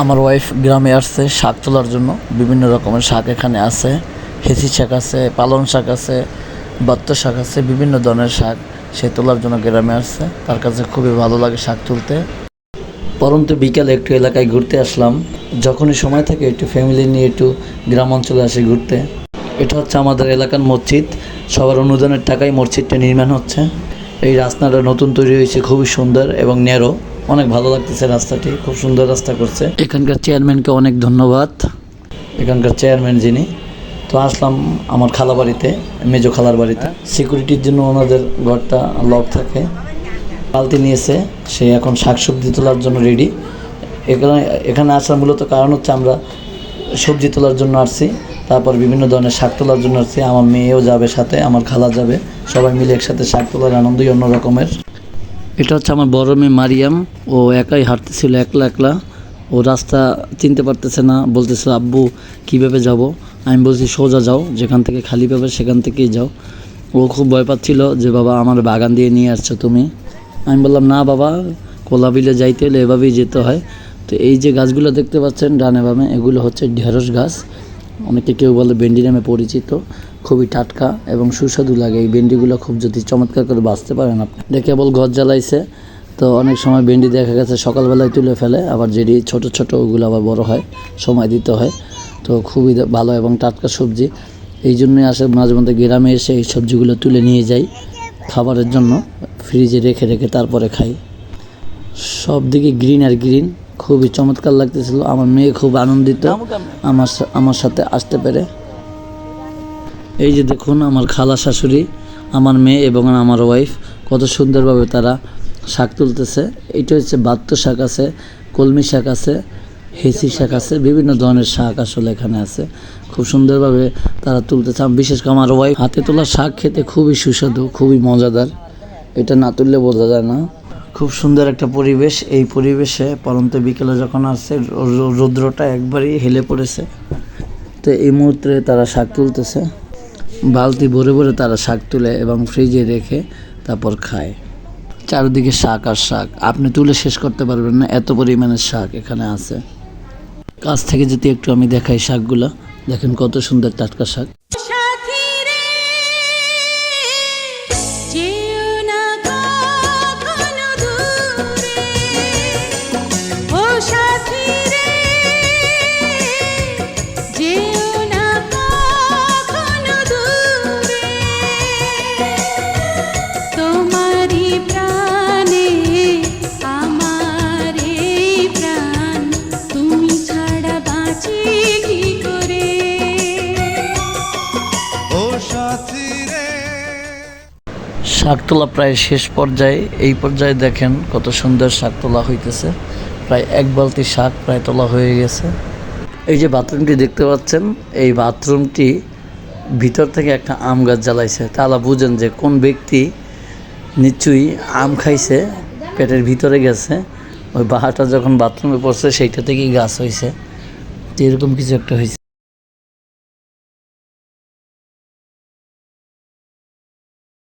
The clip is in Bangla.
আমার ওয়াইফ গ্রামে আসছে শাক তোলার জন্য। বিভিন্ন রকমের শাক এখানে আছে। হেসি শাক আছে, পালং শাক আছে, বাত্ত শাক আছে, বিভিন্ন ধরনের শাক সে তোলার জন্য গ্রামে আসছে। তার কাছে খুবই ভালো লাগে শাক তুলতে। পরন্তু বিকালে একটু এলাকায় ঘুরতে আসলাম। যখনই সময় থাকে একটু ফ্যামিলি নিয়ে একটু গ্রাম অঞ্চলে আসি ঘুরতে। এটা হচ্ছে আমাদের এলাকার মসজিদ। সবার অনুদানের টাকায় মসজিদটা নির্মাণ হচ্ছে। এই রাস্তাটা নতুন তৈরি হয়েছে, খুবই সুন্দর এবং ন্যারো। অনেক ভালো লাগতেছে রাস্তাটি খুব সুন্দর রাস্তা করছে। এখানকার চেয়ারম্যানকে অনেক ধন্যবাদ। এখানকার চেয়ারম্যান যিনি তো আসলাম আমার খালা বাড়িতে মেজো খালার বাড়িতে। সিকিউরিটির জন্য ওনাদের ঘরটা লক থাকে। বালতি নিয়েছে সে এখন শাকসবজি তোলার জন্য রেডি এখানে এখানে আসার মূলত কারণ হচ্ছে আমরা সবজি তোলার জন্য আসছি তারপর বিভিন্ন ধরনের শাক তোলার জন্য আসছি। আমার মেয়েও যাবে সাথে আমার খালা যাবে সবাই মিলে একসাথে শাক তোলার আনন্দই অন্য রকমের এটা হচ্ছে আমার বড় মেয়ে মারিয়াম। ও একাই হাঁটতেছিল, একলা একলা। ও রাস্তা চিনতে পারতেছে না, বলতেছিল, আব্বু, কীভাবে যাব? আমি বলছি, সোজা যাও, যেখান থেকে খালি পাবে সেখান থেকেই যাও। ও খুব ভয় পাচ্ছিল যে, বাবা, আমার বাগান দিয়ে নিয়ে আসছো তুমি? আমি বললাম, না বাবা, কোলাবিলে যাইতে হলে এভাবেই যেতে হয়। তো এই যে গাছগুলো দেখতে পাচ্ছেন ডানে বামে, এগুলো হচ্ছে ঢেঁড়স গাছ। অনেকে কেউ বলে ভেন্ডি নামে পরিচিত, খুবই টাটকা এবং সুস্বাদু লাগে। এই ভেন্ডিগুলো খুব যদি চমৎকার করে বাঁচতে পারেন আপনি। দেখে কেবল ঘর জ্বালাইছে, তো অনেক সময় ভেন্ডি দেখা গেছে সকালবেলায় তুলে ফেলে, আবার যেটি ছোট ছোট ওগুলো আবার বড় হয়, সময় দিতে হয়। তো খুবই ভালো এবং টাটকা সবজি। এই জন্যই আসে মাঝে মধ্যে গ্রামে এসে এই সবজিগুলো তুলে নিয়ে যাই খাবারের জন্য। ফ্রিজে রেখে রেখে তারপরে খাই। সব দিকে গ্রিন আর গ্রিন খুবই চমৎকার লাগতেছিল। আমার মেয়ে খুব আনন্দিত। আমার আমার সাথে আসতে পেরে। এই যে দেখুন আমার খালা শাশুড়ি আমার মেয়ে এবং আমার ওয়াইফ কত সুন্দরভাবে তারা শাক তুলতেছে। এটা হচ্ছে বাত্ত শাক আছে কলমি শাক আছে হেসি শাক আছে বিভিন্ন ধরনের শাক আসলে এখানে আছে। খুব সুন্দরভাবে তারা তুলতেছে। আমি বিশেষ করে আমার ওয়াইফ হাতে তোলা শাক খেতে খুবই সুস্বাদু খুবই মজাদার। এটা না তুললে বোঝা যায় না। খুব সুন্দর একটা পরিবেশ। এই পরিবেশে পরন্ত বিকেলে যখন আসছে রৌদ্রটা একবারই হেলে পড়েছে। তো এই মুহূর্তে তারা শাক তুলতেছে। বালতি ভরে ভরে তারা শাক তুলে এবং ফ্রিজে রেখে তারপর খায়। চারিদিকে শাক আর শাক। আপনি তুলে শেষ করতে পারবেন না, এত পরিমাণের শাক এখানে আছে। কাছ থেকে যদি একটু আমি দেখাই শাকগুলো, দেখেন কত সুন্দর টাটকা শাক। শাক তোলা প্রায় শেষ পর্যায়ে, এই পর্যায়ে দেখেন কত সুন্দর শাক তোলা হইতেছে। প্রায় এক বালতি শাক প্রায় তোলা হয়ে গেছে। এই যে বাথরুমটি দেখতে পাচ্ছেন, এই বাথরুমটি ভিতর থেকে একটা আম গাছ জ্বালাইছে। তাহলে বুঝেন যে কোন ব্যক্তি নিশ্চয়ই আম খাইছে, পেটের ভিতরে গেছে, ওই বাহাটা যখন বাথরুমে পড়ছে, সেইটা থেকেই গাছ হয়েছে এরকম কিছু একটা হয়েছে